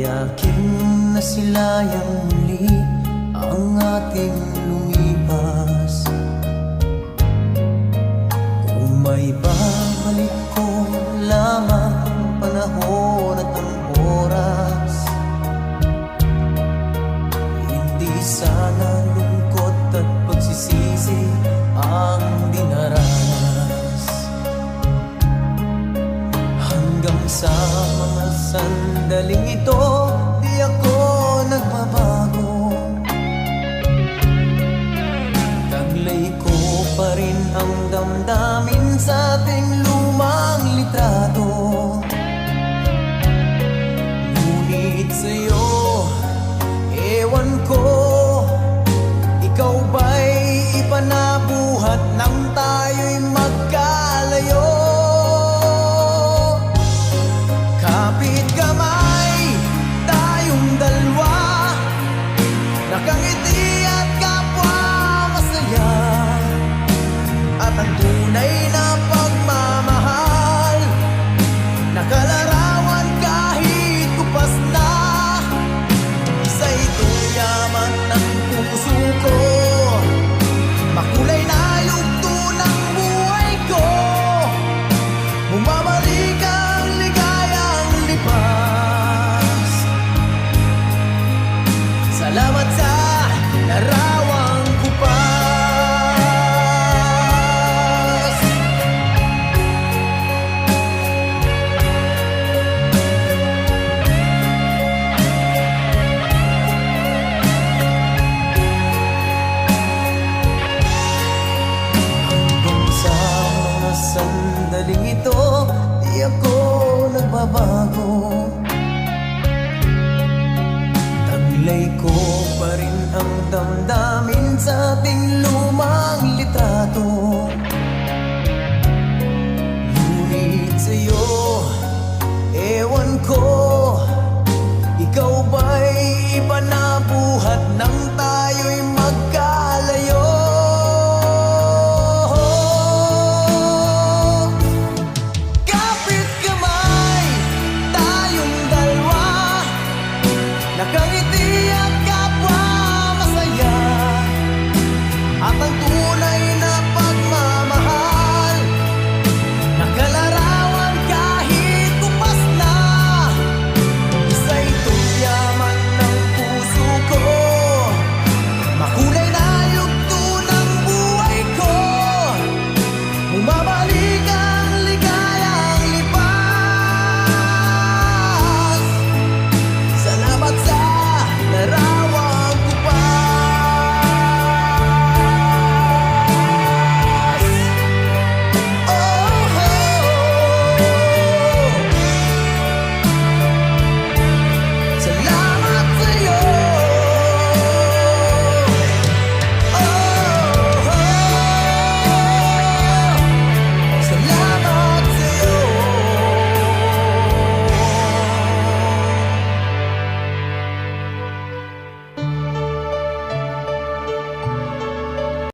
Tiyakin na sila yung muli ang ating lumipas. damdamin sa ating lumang litrato. Ngunit sa'yo nagbabago. Taglay ko pa rin ang damdamin sa ating lupa